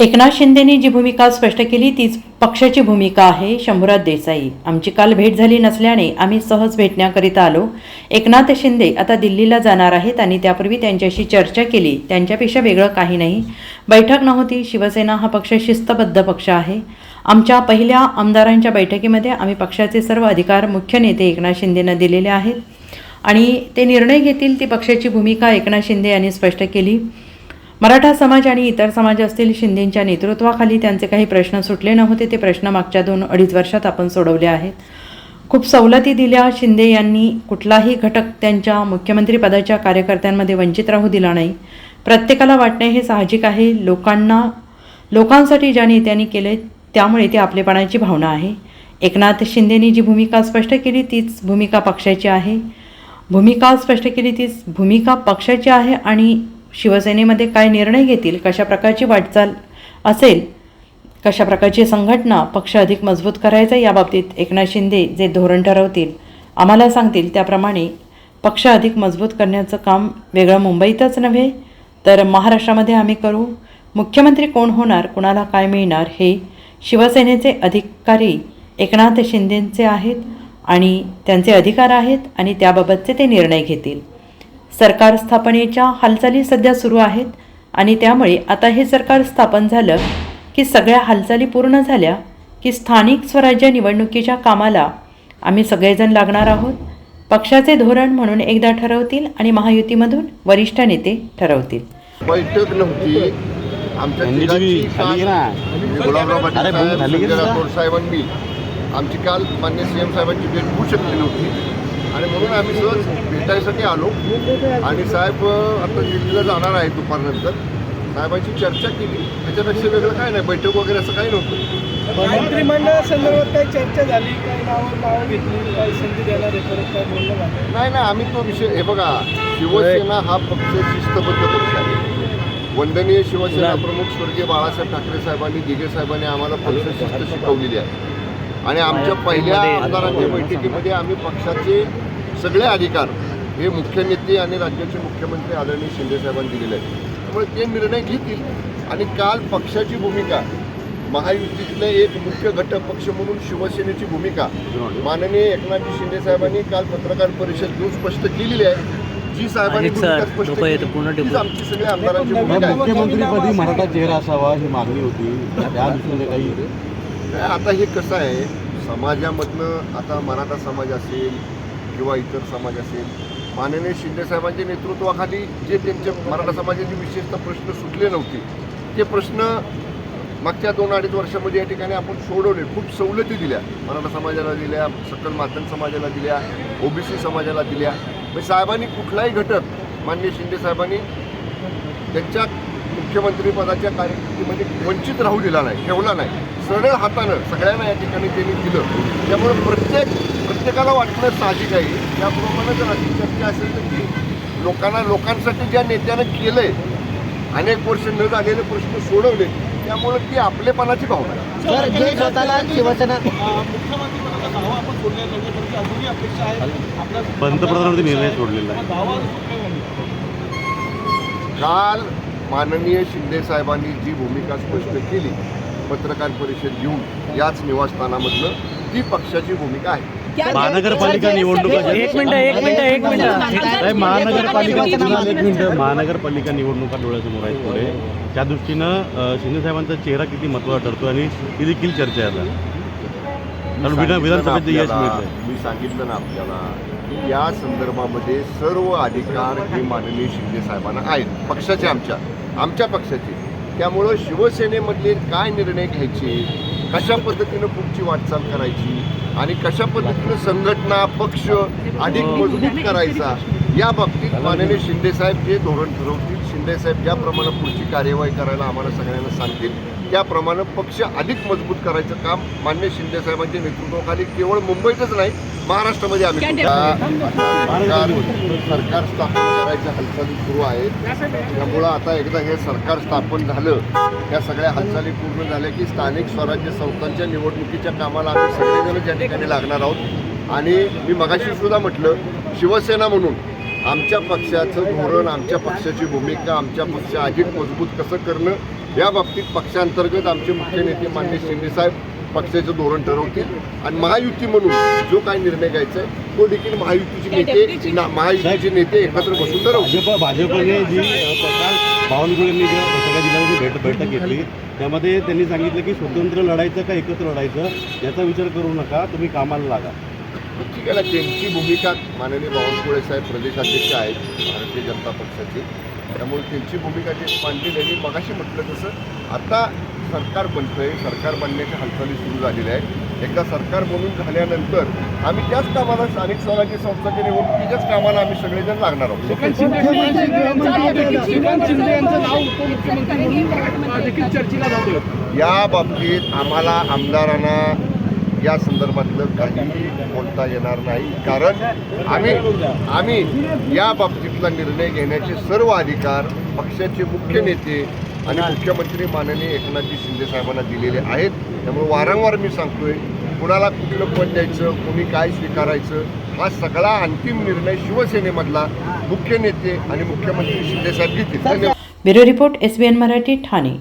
एकनाथ शिंदेनी जी भूमिका स्पष्ट केली तीच पक्षाची भूमिका आहे शंभूराज देसाई. आमची काल भेट झाली नसल्याने आम्ही सहज भेटण्याकरिता आलो. एकनाथ शिंदे आता दिल्लीला जाणार आहेत आणि त्यापूर्वी त्यांच्याशी चर्चा केली. त्यांच्यापेक्षा वेगळं काही नाही. बैठक नव्हती. शिवसेना हा पक्ष शिस्तबद्ध पक्ष आहे. आमच्या पहिल्या आमदारांच्या बैठकीमध्ये आम्ही पक्षाचे सर्व अधिकार मुख्य नेते एकनाथ शिंदेंना दिलेले आहेत. आणि ते निर्णय घेतील ती पक्षाची भूमिका एकनाथ शिंदे यांनी स्पष्ट केली. मराठा समाज आणि इतर समाज असतील शिंदेंच्या नेतृत्वाखाली त्यांचे काही प्रश्न सुटले नव्हते ते प्रश्न मागच्या दोन अडीच वर्षात आपण सोडवले आहेत. खूप सवलती दिल्या शिंदे यांनी. कुठलाही घटक त्यांच्या मुख्यमंत्रीपदाच्या कार्यकर्त्यांमध्ये वंचित राहू दिला नाही. प्रत्येकाला वाटणे हे साहजिक आहे. लोकांना लोकांसाठी ज्या नेत्यांनी केले त्यामुळे ती आपलेपणाची भावना आहे. एकनाथ शिंदेनी जी भूमिका स्पष्ट केली तीच भूमिका पक्षाची आहे. भूमिका स्पष्ट केली तीच भूमिका पक्षाची आहे आणि शिवसेनेमध्ये काय निर्णय घेतील कशा प्रकारची वाटचाल असेल कशा प्रकारची संघटना पक्ष अधिक मजबूत करायचा याबाबतीत एकनाथ शिंदे जे धोरण ठरवतील आम्हाला सांगतील. त्याप्रमाणे पक्ष अधिक मजबूत करण्याचं काम वेगळं मुंबईतच नव्हे तर महाराष्ट्रामध्ये आम्ही करू. मुख्यमंत्री कोण होणार कुणाला काय मिळणार हे शिवसेनेचे अधिकारी एकनाथ शिंदेंचे आहेत आणि त्यांचे अधिकार आहेत आणि त्याबाबतचे ते निर्णय घेतील. सरकार स्थापनेच्या हालचाली सध्या सुरू आहेत आणि त्यामुळे आता हे सरकार स्थापन झालं की सगळ्या हालचाली पूर्ण झाल्या की स्थानिक स्वराज्य निवडणुकीच्या कामाला आम्ही सगळेजण लागणार आहोत. पक्षाचे धोरण म्हणून एकदा ठरवतील आणि महायुतीमधून वरिष्ठ नेते ठरवतील. बैठक नव्हती. आमच्या? राठोड साहेबांनी आमची काल मान्य सी एम साहेबांची भेट होऊ शकली नव्हती. आणि म्हणून आम्ही सहज भेटायसाठी आलो. आणि साहेब आता दिल्लीला जाणार आहे दुपारनंतर. साहेबांची चर्चा केली. त्याच्यापेक्षा वेगळं काय नाही. बैठक वगैरे असं काही नव्हतं. मंत्रिमंडळासंदर्भात काही चर्चा झाली? काही नावं नावं घेतली? काही संधी देणार आहे परत काय बोलणं झालं नाही नाही. आम्ही तो विषय हे बघा. शिवसेना हा पक्ष शिस्तबद्ध पक्ष आहे. वंदनीय शिवसेना प्रमुख स्वर्गीय बाळासाहेब ठाकरे साहेबांनी दिघे साहेबांनी आम्हाला पक्ष शिस्त शिकवलेली आहे. आणि आमच्या पहिल्या आमदारांच्या बैठकीमध्ये आम्ही पक्षाचे सगळे अधिकार हे मुख्य नेते आणि राज्याचे मुख्यमंत्री आदरणीय शिंदे साहेबांनी दिलेले आहेत. त्यामुळे ते निर्णय घेतील आणि काल पक्षाची भूमिका महायुतीतले एक मुख्य घटक पक्ष म्हणून शिवसेनेची भूमिका माननीय एकनाथजी शिंदे साहेबांनी काल पत्रकार परिषद घेऊन स्पष्ट केलेली आहे. जी साहेबांनी आमची सगळ्या आमदारांची भूमिका मुख्यमंत्रीपदी मराठा चेहरा असावा ही मागणी होती. त्या दृष्टीने काही आता हे कसं आहे? समाजामधनं आता मराठा समाज असेल किंवा इतर समाज असेल माननीय शिंदे साहेबांच्या नेतृत्वाखाली जे त्यांचे मराठा समाजाचे विशेषतः प्रश्न सुटले नव्हते ते प्रश्न मागच्या दोन अडीच वर्षामध्ये या ठिकाणी आपण सोडवले खूप सवलती दिल्या. मराठा समाजाला दिल्या सकल मातन समाजाला दिल्या ओबीसी समाजाला दिल्या. म्हणजे साहेबांनी कुठलाही घटक माननीय शिंदे साहेबांनी त्यांच्या मुख्यमंत्रीपदाच्या कार्यकिर्दीमध्ये वंचित राहू दिला नाही ठेवला नाही. सरळ हातानं सगळ्यांना या ठिकाणी त्यांनी दिलं. त्यामुळे प्रत्येक प्रत्येकाला वाटणं साहजिक आहे. त्याप्रमाणे जर अशी चर्चा असेल तर की लोकांना लोकांसाठी ज्या नेत्यानं केलंय अनेक वर्ष न झालेले प्रश्न सोडवले त्यामुळे ती आपलेपणाची भावना आहे. सर जे स्वतःला शिवसेना. मुख्यमंत्रीपदाचा दावा आपण सोडलेला नाही परंतु अजूनही अपेक्षा आहे. आपला पंतप्रधानांवरती निर्णय सोडलेला आहे. काल माननीय शिंदे साहेबांनी जी भूमिका स्पष्ट केली पत्रकार परिषद घेऊन याच निवासस्थानामधनं ती पक्षाची भूमिका आहे. महानगरपालिका निवडणुका एक मिनिट एक मिनिट एक मिनिट. साहेब, महानगरपालिका एक मिनिट. महानगरपालिका निवडणुका डोळ्यासमोर आहेत पुढे. त्या दृष्टीनं अ, शिंदे साहेबांचा चेहरा किती महत्त्वाचा ठरतो आणि ही देखील चर्चा आहे. आता कारण विधान विधानसभेत यश मिळतंय. मी सांगितलं ना आपल्याला की या संदर्भामध्ये सर्व अधिकार हे माननीय शिंदे साहेबांना आहेत. पक्षाचे आमच्या आमच्या पक्षाचे. त्यामुळं शिवसेनेमधले काय निर्णय घ्यायचे? कशा पद्धतीनं पुढची वाटचाल करायची? आणि कशा पद्धतीनं संघटना पक्ष अधिक मजबूत करायचा? या बाबतीत माननीय शिंदे साहेब जे धोरण ठरवतील. शिंदे साहेब ज्याप्रमाणे पुढची कार्यवाही करायला आम्हाला सगळ्यांना सांगतील. त्याप्रमाणे पक्ष अधिक मजबूत करायचं काम मान्य शिंदे साहेबांच्या नेतृत्वाखाली केवळ मुंबईतच नाही महाराष्ट्रामध्ये आम्ही सरकार सरकार स्थापन करायच्या हालचाली सुरू आहेत. त्यामुळं आता एकदा हे सरकार स्थापन झालं या सगळ्या हालचाली पूर्ण झाल्या की स्थानिक स्वराज्य संस्थांच्या निवडणुकीच्या कामाला आम्ही सगळेजण त्या ठिकाणी लागणार आहोत. आणि मी मगाशी सुद्धा म्हटलं शिवसेना म्हणून आमच्या पक्षाचं धोरण आमच्या पक्षाची भूमिका आमच्या पक्ष अधिक मजबूत कसं करणं या बाबतीत पक्षांतर्गत आमचे मुख्य नेते मान्य शिंदेसाहेब पक्षाचं धोरण ठरवतील. आणि महायुती म्हणून जो काही निर्णय घ्यायचा आहे तो देखील महायुतीचे नेते ना- महायुतीचे नेते एकत्र बसून ठरवतील. भाजप भाजपने जी बावनकुळेंनी सगळ्या जिल्ह्यामध्ये भेट बैठक घेतली त्यामध्ये त्यांनी सांगितलं की स्वतंत्र लढायचं का एकत्र लढायचं याचा विचार करू नका तुम्ही कामाला लागा. ठीक आहे ना त्यांची भूमिका माननीय बावनकुळे साहेब प्रदेशाध्यक्ष आहेत भारतीय जनता पक्षाचे. त्यामुळे त्यांची भूमिका जे मांडली त्यांनी मगाशी म्हटलं तसं आता सरकार बनतंय सरकार बनण्याच्या हालचाली सुरू झालेल्या आहेत. एकदा सरकार बनून झाल्यानंतर आम्ही त्याच कामाला स्थानिक स्वराज्य संस्थाच्या निवडणुकीच्याच कामाला आम्ही सगळेजण लागणार आहोत. मुख्यमंत्री गृहमंत्री श्रीकांत शिंदे यांचं नाव उपमुख्यमंत्री म्हणून. देखील चर्चेला जातोय. या बाबतीत आम्हाला आमदारांना या संदर्भातलं काहीही बोलता येणार नाही. कारण आम्ही आम्ही या बाबतीतला निर्णय घेण्याचे सर्व अधिकार पक्षाचे मुख्य नेते आणि मुख्यमंत्री माननीय एकनाथजी शिंदे साहेबांना दिलेले आहेत. त्यामुळे वारंवार मी सांगतोय कुणाला कुठलं पद द्यायचं कोणी काय स्वीकारायचं हा सगळा अंतिम निर्णय शिवसेनेमधला मुख्य नेते आणि मुख्यमंत्री शिंदेसाहेब घेतील. धन्यवाद. Bureau report S B N Marathi Thane.